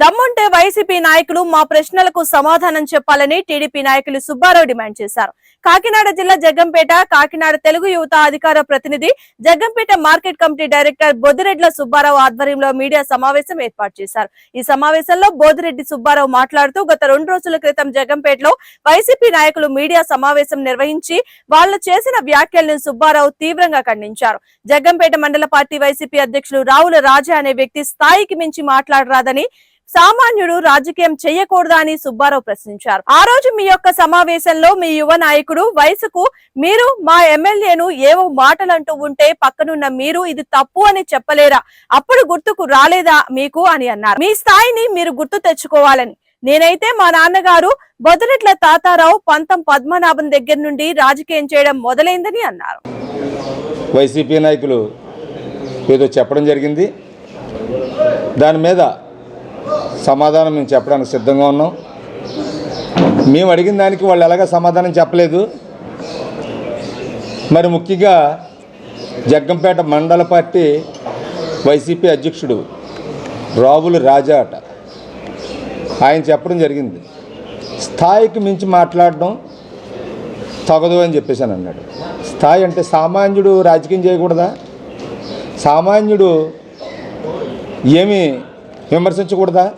దమ్ముంటే వైసీపీ నాయకులు మా ప్రశ్నలకు సమాధానం చెప్పాలని టీడీపీ నాయకులు సుబ్బారావు డిమాండ్ చేశారు. కాకినాడ జిల్లా జగ్గంపేట కాకినాడ తెలుగు యువత అధికార ప్రతినిధి Jaggampeta market committee director Boddireddla Subbarao ఆధ్వర్యంలో మీడియా సమావేశం ఏర్పాటు చేశారు. ఈ సమావేశంలో బోదిరెడ్డి సుబ్బారావు మాట్లాడుతూ గత రెండు రోజుల క్రితం జగ్గంపేటలో వైసీపీ నాయకులు మీడియా సమావేశం నిర్వహించి వాళ్ళు చేసిన వ్యాఖ్యలను సుబ్బారావు తీవ్రంగా ఖండించారు. జగ్గంపేట మండల పార్టీ వైసీపీ అధ్యక్షులు రావుల రాజా అనే వ్యక్తి స్థాయికి మించి మాట్లాడరాదని సామాన్యుడు రాజకీయం చేయకూడదా అని సుబ్బారావు ప్రశ్నించారు. ఆ రోజు మీ యొక్క సమావేశంలో మీ యువ నాయకుడు వయసుకు మీరు మా ఎమ్మెల్యేను ఏవో మాటలు అంటూ ఉంటే పక్కనున్న మీరు ఇది తప్పు అని చెప్పలేరా? అప్పుడు గుర్తుకు రాలేదా మీకు అని అన్నారు. మీ స్థాయిని మీరు గుర్తు తెచ్చుకోవాలని. నేనైతే మా నాన్నగారు బొదలెట్ల తాతారావు పంతం పద్మనాభం దగ్గర నుండి రాజకీయం చేయడం మొదలైందని అన్నారు. వైసీపీ నాయకులు ఏదో చెప్పడం జరిగింది. దాని మీద సమాధానం మేము చెప్పడానికి సిద్ధంగా ఉన్నాం. మేము అడిగిన దానికి వాళ్ళు ఎలాగ సమాధానం చెప్పలేదు. మరి ముఖ్యంగా జగ్గంపేట మండల పార్టీ వైసీపీ అధ్యక్షుడు రావుల రాజా అట. ఆయన చెప్పడం జరిగింది. స్థాయికి మించి మాట్లాడడం తగదు అని చెప్పేసి అని అన్నాడు. స్థాయి అంటే సామాన్యుడు రాజకీయం చేయకూడదా? సామాన్యుడు ఏమి విమర్శించకూడదా?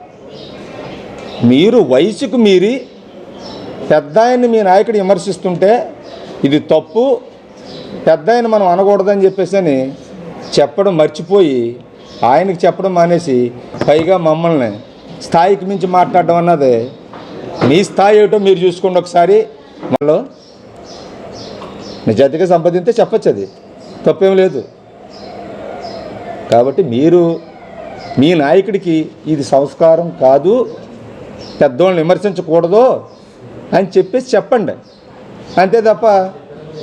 మీరు వయసుకు మీరి పెద్ద మీ నాయకుడు విమర్శిస్తుంటే ఇది తప్పు పెద్ద మనం అనకూడదని చెప్పేసి అని చెప్పడం మర్చిపోయి ఆయనకి చెప్పడం మానేసి పైగా మమ్మల్ని స్థాయికి మించి మాట్లాడడం అన్నది. మీ స్థాయి ఏమిటో మీరు చూసుకోండి ఒకసారి. మనలో నిజాతిగా సంపాదించే చెప్పచ్చు అది. తప్పేం లేదు. కాబట్టి మీరు మీ నాయకుడికి ఇది సంస్కారం కాదు పెద్దోళ్ళని విమర్శించకూడదు అని చెప్పేసి చెప్పండి. అంతే తప్ప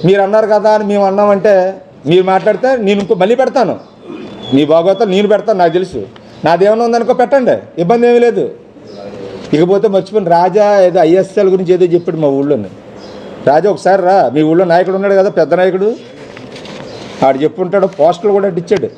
మీరు అన్నారు కదా అని మేము అన్నామంటే మీరు మాట్లాడితే నేను ఇంకో మళ్ళీ పెడతాను. మీ బాగోతా నేను పెడతాను నాకు తెలుసు. నాదేమైనా ఉందనుకో పెట్టండి ఇబ్బంది ఏమీ లేదు. ఇకపోతే మర్చిపోయిన రాజా ఏదో ఐఎస్ఎల్ గురించి ఏదో చెప్పాడు మా ఊళ్ళోని. రాజా ఒకసారి రా మీ ఊళ్ళో నాయకుడు ఉన్నాడు కదా పెద్ద నాయకుడు. ఆడు చెప్పుంటాడు పోస్టర్లు కూడా ఇచ్చాడు